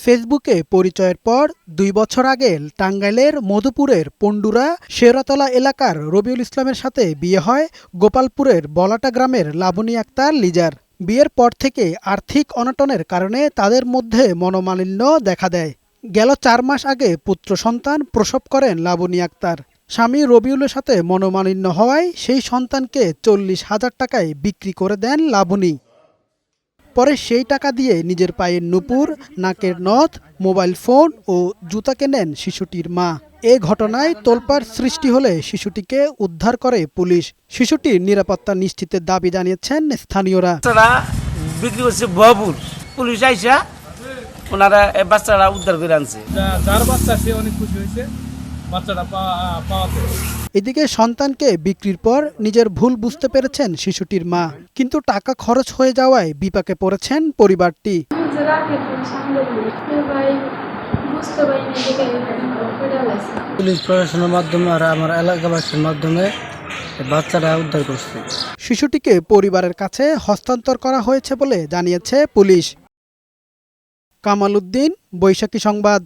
ফেসবুকে পরিচয়ের পর দুই বছর আগে টাঙ্গাইলের মধুপুরের পণ্ডুরা শেরাতলা এলাকার রবিউল ইসলামের সাথে বিয়ে হয় গোপালপুরের বলাটা গ্রামের লাবণী আক্তার লিজার। বিয়ের পর থেকে আর্থিক অনটনের কারণে তাদের মধ্যে মনোমালিন্য দেখা দেয়। গেল চার মাস আগে পুত্র সন্তান প্রসব করেন লাবণী আক্তার। স্বামী রবিউলের সাথে মনোমালিন্য হওয়ায় সেই সন্তানকে চল্লিশ হাজার টাকায় বিক্রি করে দেন লাবণী। পরে সেই টাকা দিয়ে নিজের পায়ের নুপুর নাকের নথ মোবাইল ফোন ও জুতা কেনেন শিশুটির মা। এ ঘটনায় তোলপাড় সৃষ্টি হলে শিশুটিকে উদ্ধার করে পুলিশ। শিশুটির নিরাপত্তা নিশ্চিতের দাবি জানিয়েছেন স্থানীয়রা। বিক্রি করছে পুলিশ আইসা ওনারা বাচ্চারা উদ্ধার করে আনছে। যার বাচ্চা সে অনেক খুশি হয়েছে। বাচ্চাটা পাওয়াতে। এদিকে সন্তানকে বিক্রির পর নিজের ভুল বুঝতে পেরেছেন শিশুটির মা। কিন্তু টাকা খরচ হয়ে যাওয়ায় বিপাকে পড়েছেন পরিবারটি। পুলিশ প্রশাসনের মাধ্যমে আর আমার এলাকাবাসীর মাধ্যমে বাচ্চারা উদ্ধার করছে। শিশুটিকে পরিবারের কাছে হস্তান্তর করা হয়েছে বলে জানিয়েছে পুলিশ। কামাল উদ্দিন বৈশাখী সংবাদ।